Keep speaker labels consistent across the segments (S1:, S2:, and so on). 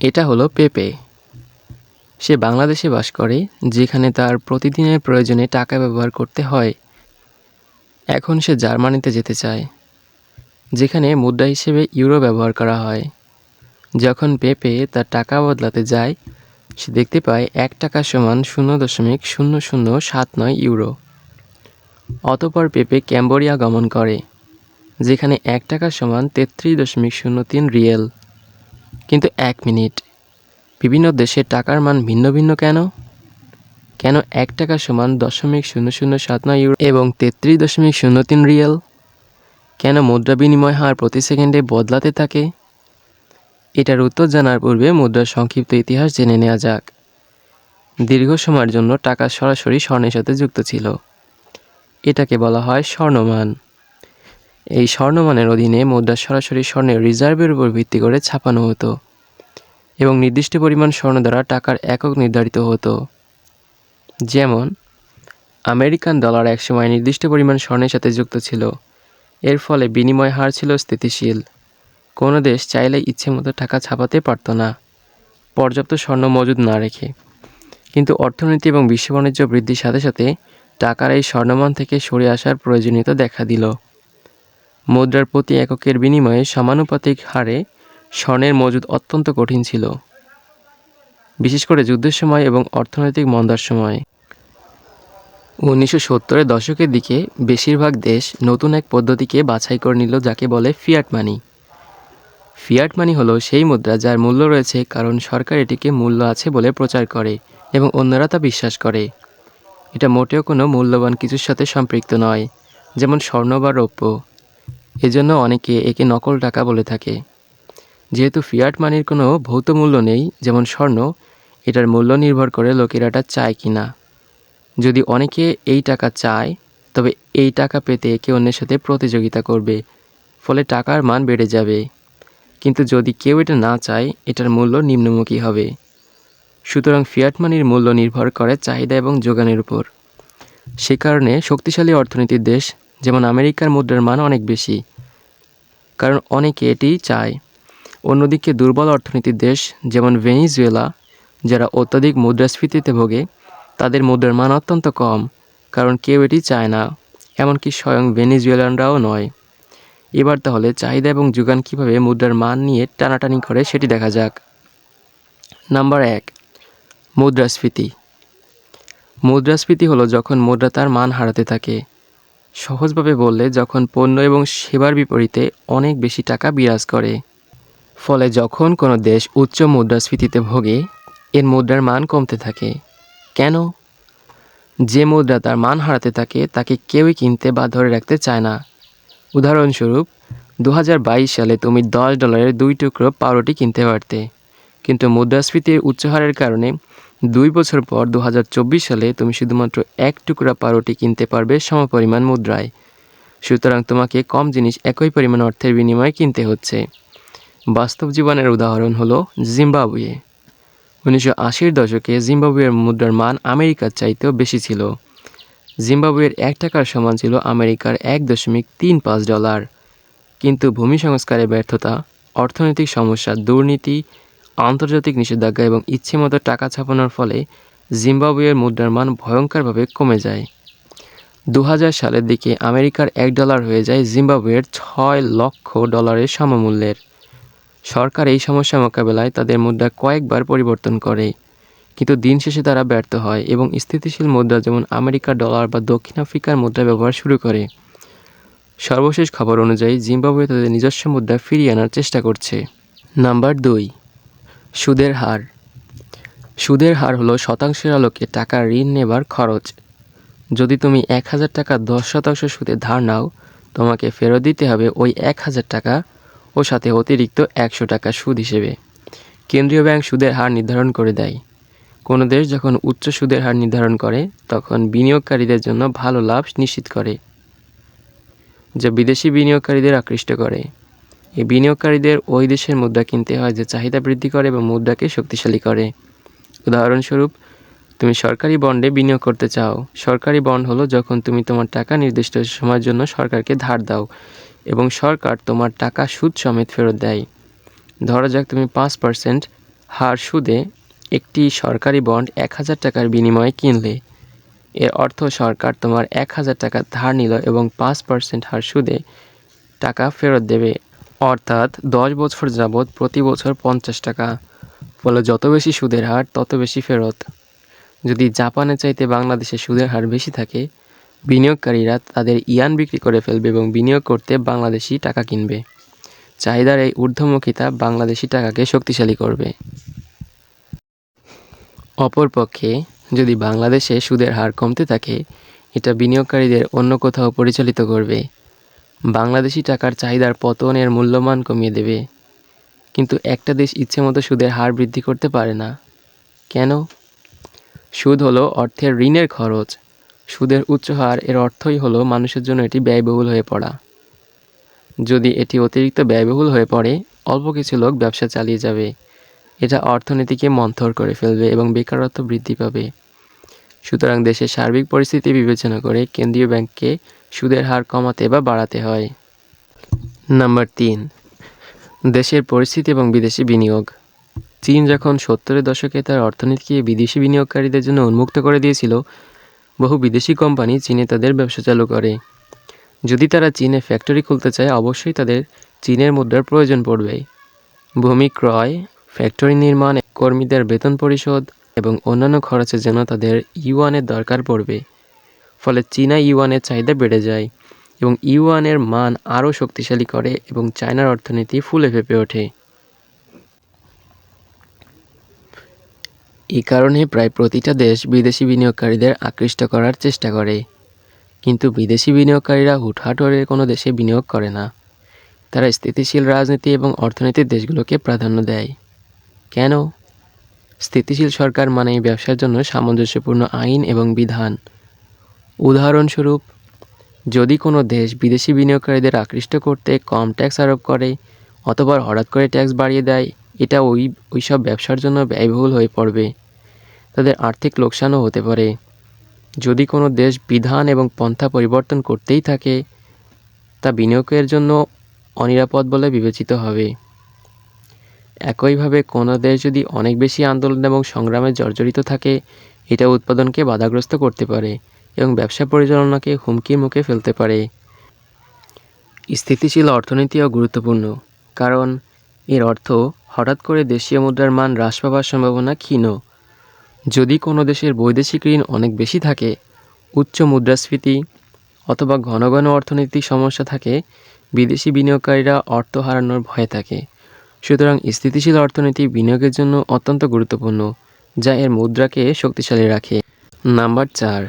S1: এটা হলো পেপে। সে বাংলাদেশে বাস করে, যেখানে তার প্রতিদিনের প্রয়োজনে টাকা ব্যবহার করতে হয়। এখন সে জার্মানিতে যেতে চায়, যেখানে মুদ্রা হিসেবে ইউরো ব্যবহার করা হয়। যখন পেপে তার টাকা বদলাতে যায়, সে দেখতে পায় এক টাকা সমান শূন্য দশমিক শূন্য শূন্য সাত নয় ইউরো। অতপর পেপে ক্যাম্বোরিয়া গমন করে, যেখানে এক টাকা সমান তেত্রিশ দশমিক শূন্য তিন রিয়েল। কিন্তু এক মিনিট। বিভিন্ন দেশে টাকার মান ভিন্ন ভিন্ন কেন? কেন এক টাকা সমান দশমিক শূন্য শূন্য সাত নয় ইউরো এবং তেত্রিশ দশমিক শূন্য তিন রিয়েল? কেন মুদ্রা বিনিময় হার প্রতি সেকেন্ডে বদলাতে থাকে? এটার উত্তর জানার পূর্বে মুদ্রার সংক্ষিপ্ত ইতিহাস জেনে নেওয়া যাক। দীর্ঘ সময়ের জন্য টাকা সরাসরি স্বর্ণের সাথে যুক্ত ছিল। এটাকে বলা হয় স্বর্ণমান। এই স্বর্ণমানের অধীনে মুদ্রা সরাসরি স্বর্ণের রিজার্ভের উপর ভিত্তি করে ছাপানো হতো এবং নির্দিষ্ট পরিমাণ স্বর্ণ দ্বারা টাকার একক নির্ধারিত হতো। যেমন, আমেরিকান ডলার একসময় নির্দিষ্ট পরিমাণ স্বর্ণের সাথে যুক্ত ছিল। এর ফলে বিনিময় হার ছিল স্থিতিশীল। কোনো দেশ চাইলে ইচ্ছে মতো টাকা ছাপাতে পারত না, পর্যাপ্ত স্বর্ণ মজুদ না রেখে। কিন্তু অর্থনীতি এবং বিশ্ব বাণিজ্য বৃদ্ধির সাথে সাথে টাকার এই স্বর্ণমান থেকে সরে আসার প্রয়োজনীয়তা দেখা দিল। মুদ্রার প্রতি এককের বিনিময়ে সমানুপাতিক হারে স্বর্ণের মজুদ অত্যন্ত কঠিন ছিল, বিশেষ করে যুদ্ধের সময় এবং অর্থনৈতিক মন্দার সময়। উনিশশো সত্তরের দশকের দিকে বেশিরভাগ দেশ নতুন এক পদ্ধতিকে বাছাই করে নিল, যাকে বলে ফিয়াট মানি। ফিয়াট মানি হলো সেই মুদ্রা যার মূল্য রয়েছে কারণ সরকার এটিকে মূল্য আছে বলে প্রচার করে এবং অন্যরা তা বিশ্বাস করে। এটা মোটেও কোনো মূল্যবান কিছুর সাথে সম্পৃক্ত নয়, যেমন স্বর্ণ বা রৌপ্য। এজন্য অনেকে একে নকল টাকা বলে থাকে। যেহেতু ফিয়াট মানির কোনো ভৌত মূল্য নেই, যেমন স্বর্ণ, এটার মূল্য নির্ভর করে লোকেরা এটা চায় কি না যদি অনেকে এই টাকা চায়, তবে এই টাকা পেতে একে অন্যের সাথে প্রতিযোগিতা করবে, ফলে টাকার মান বেড়ে যাবে। কিন্তু যদি কেউ এটা না চায়, এটার মূল্য নিম্নমুখী হবে। সুতরাং ফিয়াট মানির মূল্য নির্ভর করে চাহিদা এবং যোগানের উপর। সে কারণে শক্তিশালী অর্থনীতির দেশ যেমন আমেরিকার মুদ্রার মান অনেক বেশি, কারণ অনেকে এটিই চায়। অন্যদিকে দুর্বল অর্থনীতির দেশ যেমন ভেনিজুয়েলা, যারা অত্যাধিক মুদ্রাস্ফীতিতে ভোগে, তাদের মুদ্রার মান অত্যন্ত কম, কারণ কেউ এটি চায় না, এমনকি স্বয়ং ভেনিজুয়েলানরাও নয়। এবার তাহলে চাহিদা এবং যোগান কীভাবে মুদ্রার মান নিয়ে টানাটানি করে সেটি দেখা যাক। নাম্বার এক, মুদ্রাস্ফীতি। মুদ্রাস্ফীতি হলো যখন মুদ্রা তার মান হারাতে থাকে সহজভাবে বললে যখন পণ্য এবং সেবার বিপরীতে অনেক বেশি টাকা বিরাজ করে। ফলে যখন কোনো দেশ উচ্চ মুদ্রাস্ফীতিতে ভোগে, এর মুদ্রার মান কমতে থাকে। কেন? যে মুদ্রা তার মান হারাতে থাকে, তাকে কেউই কিনতে বা ধরে রাখতে চায় না। উদাহরণস্বরূপ দু হাজার বাইশ সালে তুমি দশ ডলারের দুই টুকরো পাউরুটি কিনতে পারতে। কিন্তু মুদ্রাস্ফীতির উচ্চ হারের কারণে দুই বছর পর দু হাজার চব্বিশ সালে তুমি শুধুমাত্র এক টুকরা পাউরুটি কিনতে পারবে সমপরিমাণ মুদ্রায়। সুতরাং তোমাকে কম জিনিস একই পরিমাণ অর্থের বিনিময়ে কিনতে হচ্ছে। বাস্তব জীবনের উদাহরণ হলো জিম্বাবুয়ে। উনিশশো আশির দশকে জিম্বাবুয়ের মুদ্রার মান আমেরিকার চাইতেও বেশি ছিল। জিম্বাবুয়ের এক টাকার সমান ছিল আমেরিকার এক দশমিক তিন পাঁচ ডলার। কিন্তু ভূমি সংস্কারের ব্যর্থতা, অর্থনৈতিক সমস্যা, দুর্নীতি আন্তর্জাতিক নিষেধাজ্ঞা এবং ইচ্ছেমতো টাকা ছাপানোর ফলে জিম্বাবুয়ের মুদ্রার মান ভয়ঙ্করভাবে কমে যায়। দু হাজার সালের দিকে আমেরিকার এক ডলার হয়ে যায় জিম্বাবুয়ের ছয় লক্ষ ডলারের সমমূল্যের। সরকার এই সমস্যা মোকাবেলায় তাদের মুদ্রা কয়েকবার পরিবর্তন করে, কিন্তু দিন শেষে তারা ব্যর্থ হয় এবং স্থিতিশীল মুদ্রা যেমন আমেরিকার ডলার বা দক্ষিণ আফ্রিকার মুদ্রা ব্যবহার শুরু করে। সর্বশেষ খবর অনুযায়ী জিম্বাবুয়ে তাদের নিজস্ব মুদ্রা ফিরিয়ে আনার চেষ্টা করছে। নাম্বার দুই। সুদের হার। সুদের হার হলো শতাংশের আলোকে টাকা ঋণ নেবার খরচ। যদি তুমি এক হাজার টাকা দশ শতাংশ সুদে ধার নাও, তোমাকে ফেরত দিতে হবে ওই এক হাজার টাকা ও সাথে অতিরিক্ত একশো টাকা সুদ হিসেবে। কেন্দ্রীয় ব্যাংক সুদের হার নির্ধারণ করে দেয়। কোনো দেশ যখন উচ্চ সুদের হার নির্ধারণ করে, তখন বিনিয়োগকারীদের জন্য ভালো লাভ নিশ্চিত করে, যা বিদেশি বিনিয়োগকারীদের আকৃষ্ট করে। এই বিনিয়োগকারীদের ওই দেশের মুদ্রা কিনতে হয় যে চাহিদা বৃদ্ধি করে এবং মুদ্রাকে শক্তিশালী করে। উদাহরণস্বরূপ, তুমি সরকারি বন্ডে বিনিয়োগ করতে চাও। সরকারি বন্ড হলো যখন তুমি তোমার টাকা নির্দিষ্ট সময়ের জন্য সরকারকে ধার দাও এবং সরকার তোমার টাকা সুদ সমেত ফেরত দেয়। ধরা যাক তুমি পাঁচ পার্সেন্ট হার সুদে একটি সরকারি বন্ড এক হাজার টাকার বিনিময়ে কিনলে। এর অর্থ সরকার তোমার এক হাজার টাকা ধার নিল এবং পাঁচ পার্সেন্ট হার সুদে টাকা ফেরত দেবে। অর্থাৎ দশ বছর যাবৎ প্রতি বছর পঞ্চাশ টাকা। ফলে যত বেশি সুদের হার, তত বেশি ফেরত। যদি জাপানে চাইতে বাংলাদেশে সুদের হার বেশি থাকে, বিনিয়োগকারীরা তাদের ইয়ান বিক্রি করে ফেলবে এবং বিনিয়োগ করতে বাংলাদেশি টাকা কিনবে। চাহিদার এই ঊর্ধ্বমুখিতা বাংলাদেশি টাকাকে শক্তিশালী করবে। অপরপক্ষে, যদি বাংলাদেশে সুদের হার কমতে থাকে, এটা বিনিয়োগকারীদের অন্য কোথাও পরিচালিত করবে। বাংলাদেশি টাকার চাহিদার পতনের মূল্যমান কমিয়ে দেবে। কিন্তু একটা দেশ ইচ্ছেমতো সুদের হার বৃদ্ধি করতে পারে না। কেন? সুদ হলো অর্থের ঋণের খরচ। সুদের উচ্চ হার এর অর্থই হলো মানুষের জন্য এটি ব্যয়বহুল হয়ে পড়া। যদি এটি অতিরিক্ত ব্যয়বহুল হয়ে পড়ে, অল্প কিছু লোক ব্যবসা চালিয়ে যাবে। এটা অর্থনীতিকে মন্থর করে ফেলবে এবং বেকারত্ব বৃদ্ধি পাবে। সুতরাং দেশের সার্বিক পরিস্থিতি বিবেচনা করে কেন্দ্রীয় ব্যাংককে সুদের হার কমাতে বা বাড়াতে হয়। নাম্বার তিন, দেশের পরিস্থিতি এবং বিদেশি বিনিয়োগ। চীন যখন সত্তরের দশকে তার অর্থনীতিকে বিদেশি বিনিয়োগকারীদের জন্য উন্মুক্ত করে দিয়েছিল, বহু বিদেশি কোম্পানি চীনে তাদের ব্যবসা চালু করে। যদি তারা চীনে ফ্যাক্টরি খুলতে চায়, অবশ্যই তাদের চীনের মুদ্রার প্রয়োজন পড়বে। ভূমি ক্রয়, ফ্যাক্টরি নির্মাণ, কর্মীদের বেতন পরিশোধ এবং অন্যান্য খরচের জন্য তাদের ইউয়ানের দরকার পড়বে। ফলে চীনা ইউয়ানের চাহিদা বেড়ে যায় এবং ইউয়ানের মান আরও শক্তিশালী করে এবং চায়নার অর্থনীতি ফুলে ফেঁপে ওঠে। এই কারণে প্রায় প্রতিটা দেশ বিদেশি বিনিয়োগকারীদের আকৃষ্ট করার চেষ্টা করে। কিন্তু বিদেশি বিনিয়োগকারীরা হুটহাট কোনো দেশে বিনিয়োগ করে না। তারা স্থিতিশীল রাজনীতি এবং অর্থনীতির দেশগুলোকে প্রাধান্য দেয়। কেন? স্থিতিশীল সরকার মানেই ব্যবসার জন্য সামঞ্জস্যপূর্ণ আইন এবং বিধান। উদাহরণস্বরূপ, যদি কোনো দেশ বিদেশি বিনিয়োগকারীদের আকৃষ্ট করতে কম ট্যাক্স আরোপ করে অথবা হঠাৎ করে ট্যাক্স বাড়িয়ে দেয়, এটা ওই ওই সব ব্যবসার জন্য ব্যয়বহুল হয়ে পড়বে। তাদের আর্থিক লোকসানও হতে পারে। যদি কোনো দেশ বিধান এবং পন্থা পরিবর্তন করতেই থাকে, তা বিনিয়োগের জন্য অনিরাপদ বলে বিবেচিত হবে। একইভাবে কোনো দেশ যদি অনেক বেশি আন্দোলন এবং সংগ্রামে জর্জরিত থাকে, এটা উৎপাদনকে বাধাগ্রস্ত করতে পারে। এবং ব্যবসা পরিচালনাকে হুমকির মুখে ফেলতে পারে। স্থিতিশীল অর্থনীতিও গুরুত্বপূর্ণ, কারণ এর অর্থ হঠাৎ করে দেশীয় মুদ্রার মান হ্রাস পাবার সম্ভাবনা ক্ষীণ। যদি কোনো দেশের বৈদেশিক ঋণ অনেক বেশি থাকে, উচ্চ মুদ্রাস্ফীতি অথবা ঘন ঘন অর্থনৈতিক সমস্যা থাকে, বিদেশি বিনিয়োগকারীরা অর্থ হারানোর ভয়ে থাকে। সুতরাং স্থিতিশীল অর্থনীতি বিনিয়োগের জন্য অত্যন্ত গুরুত্বপূর্ণ, যা এর মুদ্রাকে শক্তিশালী রাখে। নাম্বার চার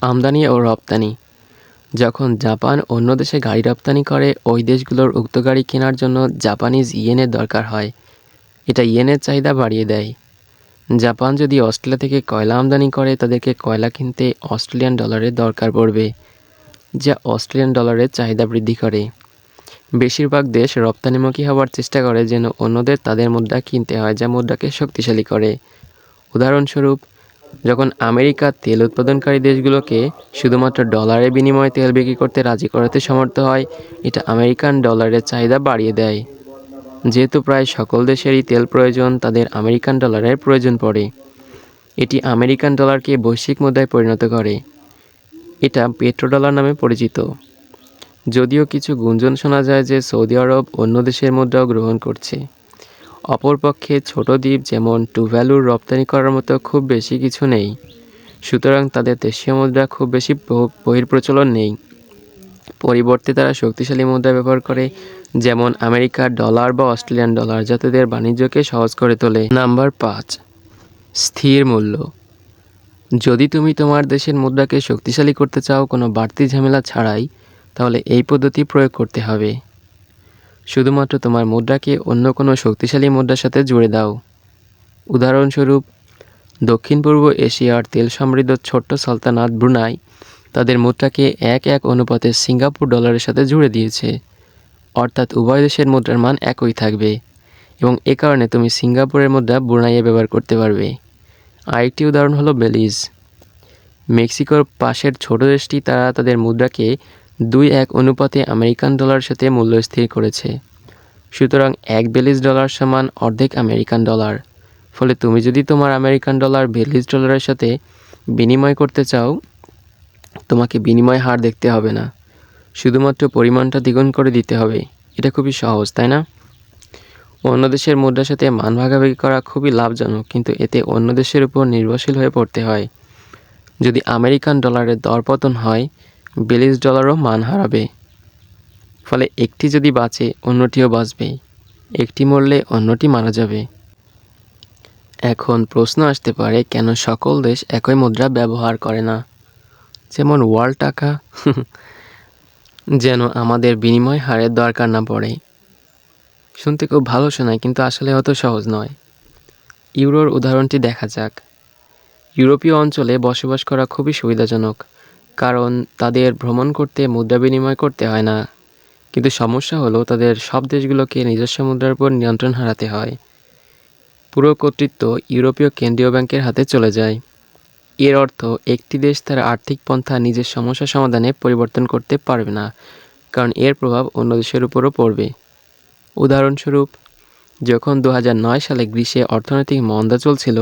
S1: আমদানি ও রপ্তানি। যখন জাপান অন্য দেশে গাড়ি রপ্তানি করে, ওই দেশগুলোর উক্ত গাড়ি কেনার জন্য জাপানিজ ইয়েনের দরকার হয়। এটা ইয়েনের চাহিদা বাড়িয়ে দেয়। জাপান যদি অস্ট্রেলিয়া থেকে কয়লা আমদানি করে, তাদেরকে কয়লা কিনতে অস্ট্রেলিয়ান ডলারের দরকার পড়বে, যা অস্ট্রেলিয়ান ডলারের চাহিদা বৃদ্ধি করে। বেশিরভাগ দেশ রপ্তানিমুখী হওয়ার চেষ্টা করে যেন অন্যদের তাদের মুদ্রা কিনতে হয়, যা মুদ্রাকে শক্তিশালী করে। উদাহরণস্বরূপ যখন আমেরিকা তেল উৎপাদনকারী দেশগুলোকে শুধুমাত্র ডলারের বিনিময়ে তেল বিক্রি করতে রাজি করাতে সমর্থ হয়, এটা আমেরিকান ডলারের চাহিদা বাড়িয়ে দেয়। যেহেতু প্রায় সকল দেশেরই তেল প্রয়োজন, তাদের আমেরিকান ডলারের প্রয়োজন পড়ে। এটি আমেরিকান ডলারকে বৈশ্বিক মুদ্রায় পরিণত করে। এটা পেট্রোডলার নামে পরিচিত। যদিও কিছু গুঞ্জন শোনা যায় যে সৌদি আরব অন্য দেশের মুদ্রাও গ্রহণ করছে। অপরপক্ষে ছোট দ্বীপ যেমন টুভ্যালুর রপ্তানি করার মতো খুব বেশি কিছু নেই। সুতরাং তাদের দেশীয় মুদ্রা খুব বেশি বহির্প্রচলন নেই। পরিবর্তে তারা শক্তিশালী মুদ্রা ব্যবহার করে, যেমন আমেরিকার ডলার বা অস্ট্রেলিয়ান ডলার যাতে তাদের বাণিজ্যকে সহজ করে তোলে। নাম্বার পাঁচ, স্থির মূল্য। যদি তুমি তোমার দেশের মুদ্রাকে শক্তিশালী করতে চাও কোনো বাড়তি ঝামেলা ছাড়াই, তাহলে এই পদ্ধতি প্রয়োগ করতে হবে। শুধুমাত্র তোমার মুদ্রাকে অন্য কোনো শক্তিশালী মুদ্রার সাথে জুড়ে দাও। উদাহরণস্বরূপ দক্ষিণ পূর্ব এশিয়ার তেল সমৃদ্ধ ছোট্ট সালতানাত ব্রুনাই তাদের মুদ্রাকে এক এক অনুপাতে সিঙ্গাপুর ডলারের সাথে জুড়ে দিয়েছে। অর্থাৎ উভয় দেশের মুদ্রার মান একই থাকবে এবং এ কারণে তুমি সিঙ্গাপুরের মুদ্রা ব্রুনাইয়ে ব্যবহার করতে পারবে। আরেকটি উদাহরণ হলো বেলিজ। মেক্সিকোর পাশের ছোট দেশটি তারা তাদের মুদ্রাকে দুই এক অনুপাতে আমেরিকান ডলারের সাথে মূল্য স্থির করেছে। সুতরাং এক বেলিজ ডলার সমান অর্ধেক আমেরিকান ডলার। ফলে তুমি যদি তোমার আমেরিকান ডলার বেলিজ ডলারের সাথে বিনিময় করতে চাও, তোমাকে বিনিময় হার দেখতে হবে না। শুধুমাত্র পরিমাণটা দ্বিগুণ করে দিতে হবে। এটা খুবই সহজ, তাই না? অন্য দেশের মুদ্রার সাথে মান ভাগাভাগি করা খুবই লাভজনক, কিন্তু এতে অন্য দেশের উপর নির্ভরশীল হয়ে পড়তে হয়। যদি আমেরিকান ডলারের দরপতন হয় বেলিজ ডলারও মান হারাবে। ফলে একটি যদি বাঁচে, অন্যটিও বাঁচবে। একটি মরলে অন্যটি মারা যাবে। এখন প্রশ্ন আসতে পারে, কেন সকল দেশ একই মুদ্রা ব্যবহার করে না? যেমন ওয়ার্ল্ড টাকা, যেন আমাদের বিনিময় হারের দরকার না পড়ে। শুনতে খুব ভালো শোনায়, কিন্তু আসলে অত সহজ নয়। ইউরোর উদাহরণটি দেখা যাক। ইউরোপীয় অঞ্চলে বসবাস করা খুবই সুবিধাজনক। কারণ তাদের ভ্রমণ করতে, মুদ্রা বিনিময় করতে হয় না। কিন্তু সমস্যা হলো তাদের সব দেশগুলোকে নিজস্ব মুদ্রার উপর নিয়ন্ত্রণ হারাতে হয়। পুরো কর্তৃত্ব ইউরোপীয় কেন্দ্রীয় ব্যাংকের হাতে চলে যায়। এর অর্থ একটি দেশ তার আর্থিক পন্থা নিজের সমস্যা সমাধানে পরিবর্তন করতে পারবে না, কারণ এর প্রভাব অন্য দেশের উপরও পড়বে। উদাহরণস্বরূপ, যখন দু হাজার নয় সালে গ্রীষ্মে অর্থনৈতিক মন্দা চলছিল,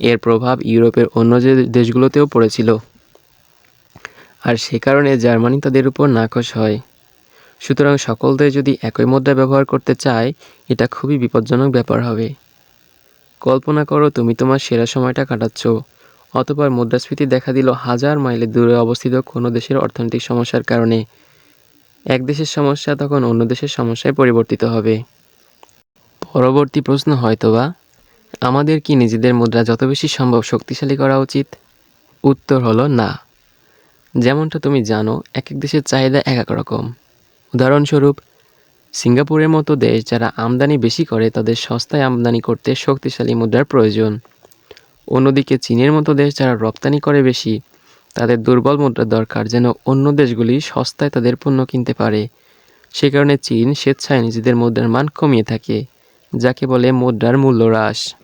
S1: এর প্রভাব ইউরোপের অন্য যে দেশগুলোতেও পড়েছিল। আর সে কারণে জার্মানি তাদের উপর নাকশ হয়। সুতরাং সকল দেশ যদি একই মুদ্রা ব্যবহার করতে চায়, এটা খুবই বিপজ্জনক ব্যাপার হবে। কল্পনা করো তুমি তোমার সেরা সময়টা কাটাচ্ছ, অতপর মুদ্রাস্ফীতি দেখা দিল হাজার মাইলে দূরে অবস্থিত কোনো দেশের অর্থনৈতিক সমস্যার কারণে। এক দেশের সমস্যা তখন অন্য দেশের সমস্যায় পরিবর্তিত হবে। পরবর্তী প্রশ্ন, হয়তোবা। আমাদের কি নিজেদের মুদ্রা যত বেশি সম্ভব শক্তিশালী করা উচিত? উত্তর হলো না। যেমনটা তুমি জানো এক এক দেশের চাহিদা এক এক রকম। উদাহরণস্বরূপ, সিঙ্গাপুরের মতো দেশ যারা আমদানি বেশি করে, তাদের সস্তায় আমদানি করতে শক্তিশালী মুদ্রার প্রয়োজন। অন্যদিকে, চীনের মতো দেশ যারা রপ্তানি করে বেশি, তাদের দুর্বল মুদ্রার দরকার যেন অন্য দেশগুলি সস্তায় তাদের পণ্য কিনতে পারে। সে কারণে চীন স্বেচ্ছায় নিজেদের মুদ্রার মান কমিয়ে থাকে, যাকে বলে মুদ্রার মূল্য হ্রাস